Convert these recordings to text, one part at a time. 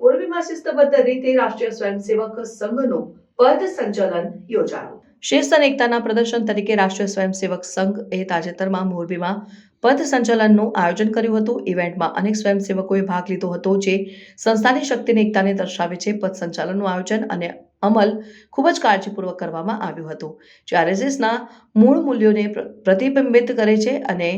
મોરબીમાં શિસ્તબદ્ધ રીતે રાષ્ટ્રીય સ્વયંસેવક સંઘનું પદ સંચાલન યોજાયું શિસ્ત અને એકતાના પ્રદર્શન તરીકે રાષ્ટ્રીય સ્વયંસેવક સંઘ એ તાજેતરમાં મોરબીમાં પદ સંચાલનનું આયોજન કર્યું હતું ઇવેન્ટમાં અનેક સ્વયંસેવકોએ ભાગ લીધો હતો જે સંસ્થાની શક્તિની એકતાને દર્શાવે છે પદ સંચાલનનું આયોજન અને અમલ ખૂબ જ કાળજીપૂર્વક કરવામાં આવ્યું હતું. જે મૂળ મૂલ્યોને પ્રતિબિંબિત કરે છે અને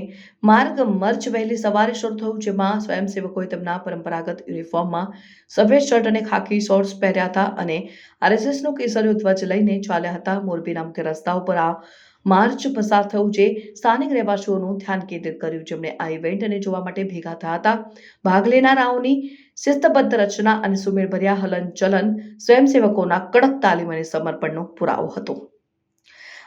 માર્ગ મર્ચ વહેલી સવારે શરૂ થયું, જેમાં સ્વયંસેવકોએ તેમના પરંપરાગત યુનિફોર્મમાં સફેદ શર્ટ અને ખાકી શોર્ટ્સ પહેર્યા હતા અને આરએસએસનો કેસરીયો ધ્વજ લઈને ચાલ્યા હતા. મોરબીના મુખ્ય રસ્તા ઉપર આ માર્ચ પસાર થયું જે સ્થાનિક રહેવાસીઓનું ધ્યાન કેન્દ્રિત કર્યું. જેમણે આ ઇવેન્ટને જોવા માટે ભેગા થયા હતા. ભાગ લેનારાઓની શિસ્તબદ્ધ રચના અને સુમેળભર્યા હલનચલન સ્વયંસેવકોના કડક તાલીમ અને સમર્પણનો પુરાવો હતો.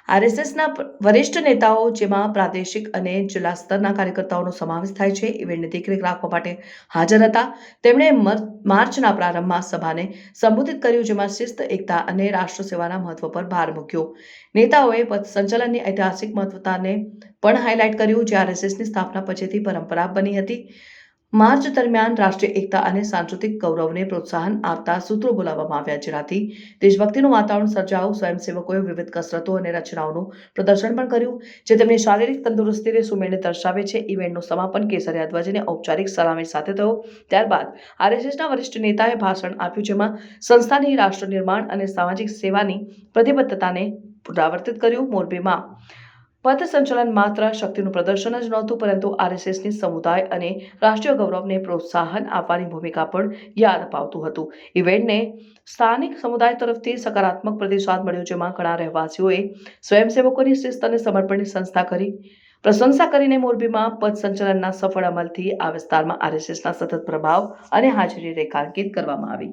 આરએસએસના વરિષ્ઠ નેતાઓ, જેમાં પ્રાદેશિક અને જિલ્લા સ્તરના કાર્યકર્તાઓનો સમાવેશ થાય છે ઇવેન્ટની દેખરેખ રાખવા માટે હાજર હતા. તેમણે મર- માર્ચના પ્રારંભમાં સભાને સંબોધિત કર્યું, જેમાં શિસ્ત, એકતા અને રાષ્ટ્ર સેવાના મહત્વ પર ભાર મૂક્યો. નેતાઓએ સંચાલનની ઐતિહાસિક મહત્વતાને પણ હાઇલાઇટ કર્યું, જે આરએસએસની સ્થાપના પછીથી પરંપરા બની હતી. માર્ચ દરમિયાન રાષ્ટ્રીય એકતા અને સાંસ્કૃતિક ગૌરવને પ્રોત્સાહન આપતા સૂત્રો બોલાવવામાં આવ્યા. જેનાથી દેશભક્તિનું વાતાવરણ સર્જાયું. સ્વયંસેવકોએ વિવિધ કસરતો અને રચનાઓનું પ્રદર્શન પણ કર્યું, જે તેમની શારીરિક તંદુરસ્તીને સુમેળને દર્શાવે છે. ઇવેન્ટનું સમાપન કેસરિયા ધ્વજને ઔપચારિક સલામી સાથે થયો. ત્યારબાદ આરએસએસના વરિષ્ઠ નેતાએ ભાષણ આપ્યું, જેમાં સંસ્થાની રાષ્ટ્ર નિર્માણ અને સામાજિક સેવાની પ્રતિબદ્ધતાને પુનરાવર્તિત કર્યું. મોરબીમાં પથ સંચલન માત્ર શક્તિનું પ્રદર્શન જ નહોતું, પરંતુ આરએસએસની સમુદાય અને રાષ્ટ્રીય ગૌરવને પ્રોત્સાહન આપવાની ભૂમિકા પણ યાદ અપાવતું હતું. ઇવેન્ટને સ્થાનિક સમુદાય તરફથી સકારાત્મક પ્રતિસાદ મળ્યો, જેમાં ઘણા રહેવાસીઓએ સ્વયંસેવકોની શિસ્ત અને સમર્પણની સંસ્થા કરી, પ્રશંસા કરીને મોરબીમાં પદ સંચલનના સફળ અમલથી આ વિસ્તારમાં આરએસએસના સતત પ્રભાવ અને હાજરી રેખાંકિત કરવામાં આવી.